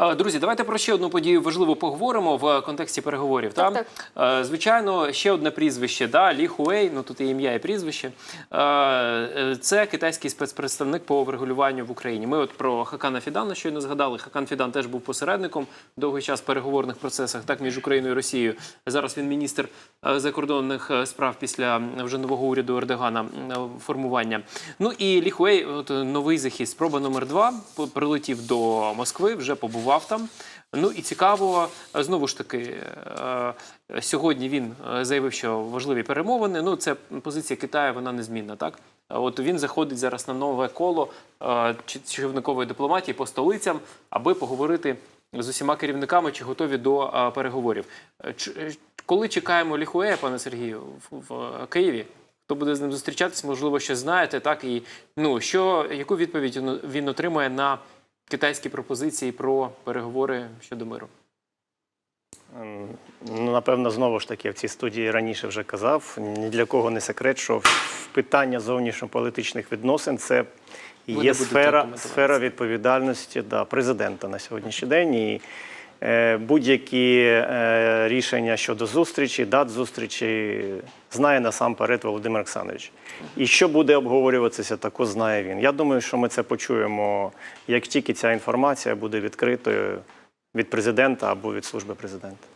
Е, Друзі, давайте про ще одну подію важливу поговоримо в контексті переговорів. Так, та? Е, Звичайно, ще одне прізвище, да, Лі Хуей, ну тут і ім'я, і прізвище. Е, Це китайський спецпредставник по врегулюванню в Україні. Ми от про Хакана Фідана щойно згадали. Хакан Фідан теж був посередником довгий час в переговорних процесах так між Україною і Росією. Зараз він міністр закордонних справ після вже нового уряду Ердогана формування. Ну і Лі Хуей, от новий захід, спроба номер два, прилетів до Москви, вже побував там. Ну і цікаво, е, знову ж таки, е, сьогодні він е, заявив, що важливі перемовини. Ну, це позиція Китаю, вона незмінна, так? От він заходить зараз на нове коло е, човникової дипломатії по столицям, аби поговорити з усіма керівниками, чи готові до е, переговорів. Е, е, Коли чекаємо Ліхуея, пане Сергію, в, е, Києві? Хто буде з ним зустрічатись, можливо, ще знаєте, так і ну що яку відповідь він- отримує на китайські пропозиції про переговори щодо миру? Ем, Ну, напевно, знову ж таки, в цій студії раніше вже казав. Ні для кого не секрет, що в питання зовнішньополітичних відносин це є сфера, сфера відповідальності да, президента на сьогоднішній день. І будь-які е, рішення щодо зустрічі, дат зустрічі знає насамперед Володимир Олександрович. І що буде обговорюватися, також знає він. Я думаю, що ми це почуємо, як тільки ця інформація буде відкритою від президента або від служби президента.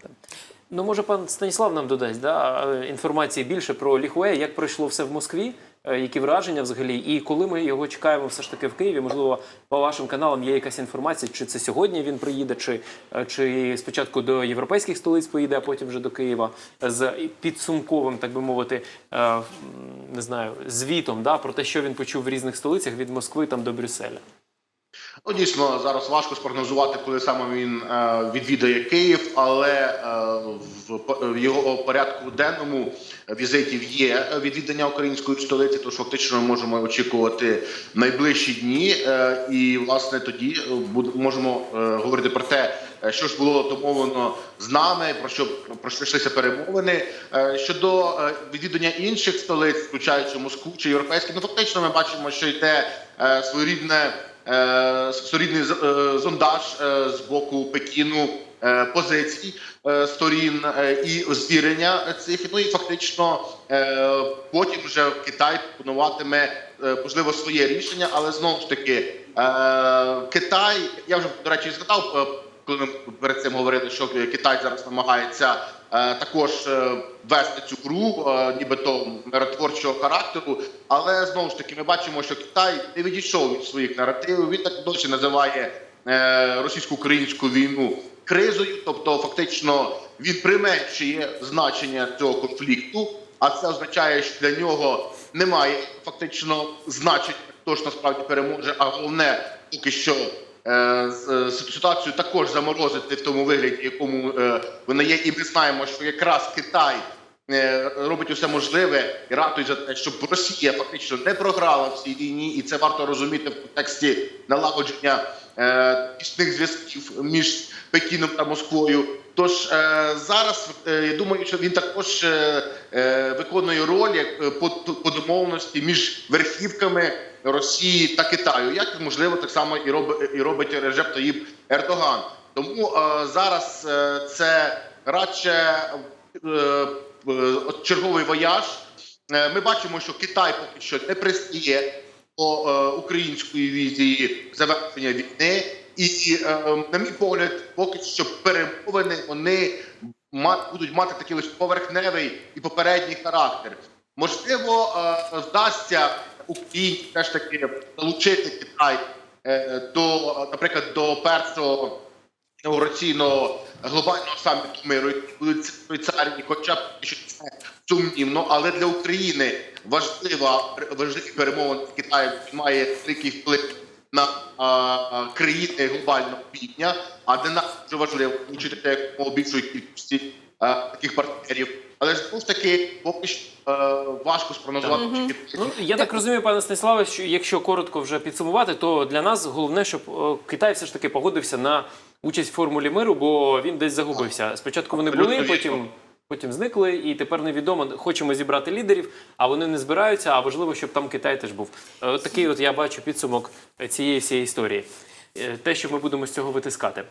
Ну, може, пан Станіслав нам додасть да, е, інформації більше про Ліхуея, як пройшло все в Москві, е, які враження взагалі, і коли ми його чекаємо все ж таки в Києві. Можливо, по вашим каналам є якась інформація, чи це сьогодні він приїде, чи, е, чи спочатку до європейських столиць поїде, а потім вже до Києва з підсумковим, так би мовити, е, не знаю, звітом да, про те, що він почув в різних столицях від Москви там до Брюсселя. Ну, дійсно, зараз важко спрогнозувати, коли саме він е, відвідає Київ, але е, в, його порядку денному візитів є відвідання української столиці, тож фактично ми можемо очікувати найближчі дні. Е, і власне тоді можемо говорити про те, що ж було домовлено з нами, про що про що йшлися перемовини. Щодо відвідання інших столиць, включаючи Москву чи європейські, ну фактично ми бачимо, що йде своєрідне е, своєрідний з- е, зондаж е, з боку Пекіну позицій сторін і звірення цих. Ну і фактично потім вже Китай пропонуватиме можливо своє рішення, але знову ж таки Китай, я вже до речі згадав. Коли ми перед цим говорили, що Китай зараз намагається також е, вести цю гру, е, нібито миротворчого характеру. Але знову ж таки, ми бачимо, що Китай не відійшов від своїх наративів. Він так досі називає е, російсько-українську війну кризою, тобто фактично він применшує значення цього конфлікту. А це означає, що для нього немає фактично значення, хто ж насправді переможе. А головне, поки що е, е, ситуацію також заморозити в тому вигляді, якому е, вона є, і ми знаємо, що якраз Китай е, робить усе можливе і ратує за те, щоб Росія фактично не програла в цій війні, і це варто розуміти в контексті налагодження е, тісних зв'язків між Пекіном та Москвою. Тож е, зараз е, я думаю, що він також е, виконує роль як по, по домовленості між верхівками Росії та Китаю, як можливо так само і робить і робить Режеп Таїб Ердоган. Тому зараз це радше черговий вояж. Ми бачимо, що Китай поки що не пристає е, української візії завершення війни, і е, на мій погляд, поки що перемовини вони будуть мати такий лише поверхневий і попередній характер. Можливо, е, вдасться Україні теж таки залучити Китай е, до, наприклад, до першого інаугураційного глобального саміту миру, який будуть в хоча б що це сумнівно, але для України важлива важливі перемовини з має великий вплив на а, а, країни глобального півдня, а для нас дуже важливо включити якомога більшої кількості а, таких партнерів. Але ж знову ж таки, поки що е, важко спрогнозувати. чи Китай Ну, я так розумію, пане Станіславе, що якщо коротко вже підсумувати, то для нас головне, щоб е, Китай все ж таки погодився на участь в формулі миру, бо він десь загубився. Спочатку вони були, потім. Потім зникли, і тепер невідомо. Хочемо зібрати лідерів, а вони не збираються. А важливо, щоб там Китай теж був. Е, такий от я бачу підсумок цієї всієї історії. Е, Те, що ми будемо з цього витискати.